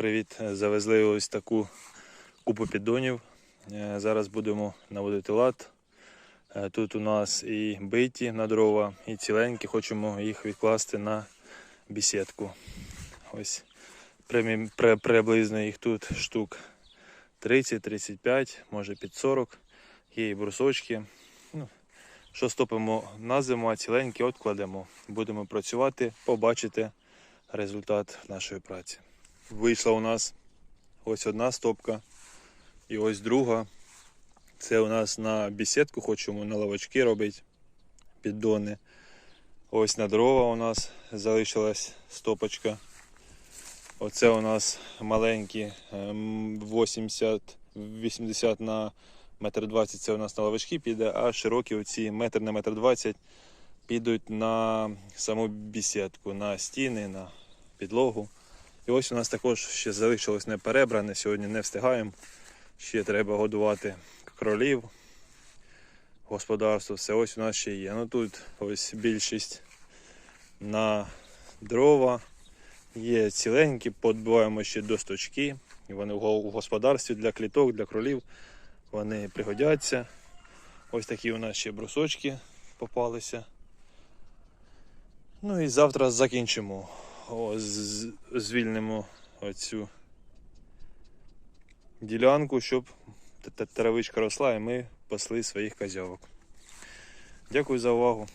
привіт! Завезли ось таку купу піддонів. Е, Зараз будемо наводити лад. Е, Тут у нас і биті на дрова, і ціленькі. Хочемо їх відкласти на бісідку. Ось приблизно їх тут штук 30-35, може під 40. Є і брусочки. Ну, що стопимо на зиму, а ціленькі откладемо. Будемо працювати, побачите результат нашої праці. Вийшла у нас ось одна стопка і ось друга. Це у нас на бісідку хочемо на лавочки робити піддони. Ось на дрова у нас залишилась стопочка. Оце у нас маленькі ем, 80-80 на метр 20 це у нас на лавочки піде, а широкі оці метр на метр 20 підуть на саму бісідку, на стіни, на підлогу. І ось у нас також ще залишилось не перебране, сьогодні не встигаємо. Ще треба годувати кролів, господарство, все ось у нас ще є. Ну тут ось більшість на дрова. Є ціленькі, подбиваємо ще досточки. І вони в господарстві для кліток, для кролів. Вони пригодяться. Ось такі у нас ще брусочки попалися. Ну і завтра закінчимо. Звільнимо оцю ділянку, щоб травичка росла і ми пасли своїх козявок. Дякую за увагу.